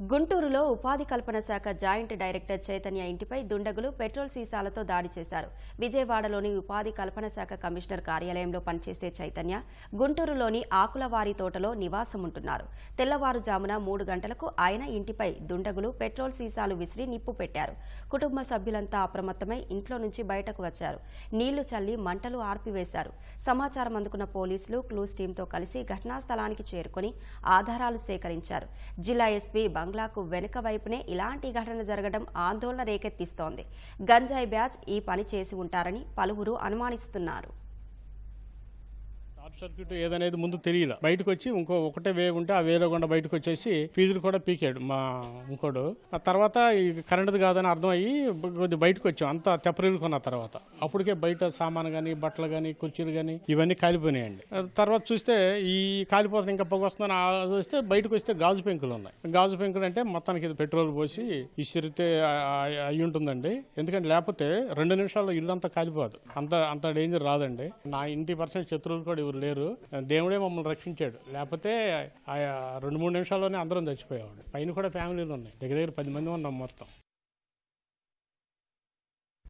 గుంటూరులో ఉపాధి కల్పన శాఖ జాయింట్ డైరెక్టర్ చైతన్య ఇంటిపై దుండగులు పెట్రోల్ సీసాలతో దాడి చేశారు. విజయవాడలోని ఉపాధి కల్పన శాఖ కమిషనర్ కార్యాలయంలో పనిచేసే చైతన్య గుంటూరులోని ఆకులవారి తోటలో నివాసం ఉంటున్నారు తెల్లవారుజామున మూడు గంటలకు ఆయన ఇంటిపై దుండగులు పెట్రోల్ సీసాలు విసిరి నిప్పు పెట్టారు. కుటుంబ సభ్యులంతా అప్రమత్తమై ఇంట్లో నుంచి బయటకు వచ్చారు. నీళ్ళు చల్లి మంటలు ఆర్పివేశారు. సమాచారం అందుకున్న పోలీసులు క్లూస్ టీంతో కలిసి ఘటనా స్థలానికి చేరుకుని ఆధారాలు సేకరించారు. జిల్లా ఎస్పీ బంగ్లాకు వెనుక వైపునే ఇలాంటి ఘటన జరగడం ఆందోళన రేకెత్తిస్తోంది. గంజాయి బ్యాచ్ ఈ పని చేసి ఉంటారని పలువురు అనుమానిస్తున్నారు. షార్ట్ సర్క్యూట్ ఏదనేది ముందు తెలియదు బయటకు వచ్చి ఇంకో ఒకటే వే ఉంటే ఆ వేలో గుండా బయటకు వచ్చేసి ఫీజులు కూడా పీకాడు మా ఇంకోడు. ఆ తర్వాత కరెంటుది కాదని అర్థమయ్యి కొద్ది బయటకు వచ్చాం అంతా తెప్పరిల్లుకున్న తర్వాత. అప్పటికే బయట సామాను కానీ బట్టలు కానీ కుర్చీలు కానీ ఇవన్నీ కాలిపోయినాయండి. తర్వాత చూస్తే ఈ కాలిపోతుంది ఇంకా పొగ వస్తుందని ఆ- చూస్తే బయటకు వస్తే గాజు పెంకులు ఉన్నాయి. గాజు పెంకులు అంటే మొత్తానికి ఇది పెట్రోల్ పోసి ఇసిరితే అయి ఉంటుందండి. ఎందుకంటే లేకపోతే రెండు నిమిషాల్లో ఇల్లు అంతా కాలిపోదు. అంత అంత డేంజర్ రాదండి. నా ఇంటి పర్సెంట్ శత్రువులు కూడా ఎవరు లేరు. దేవుడే మమ్మల్ని రక్షించాడు. లేకపోతే ఆ రెండు మూడు నిమిషాల్లోనే అందరం చచ్చిపోయేవాడు. పైన కూడా ఫ్యామిలీలు ఉన్నాయి. దగ్గర దగ్గర పది మంది ఉన్నాం మొత్తం.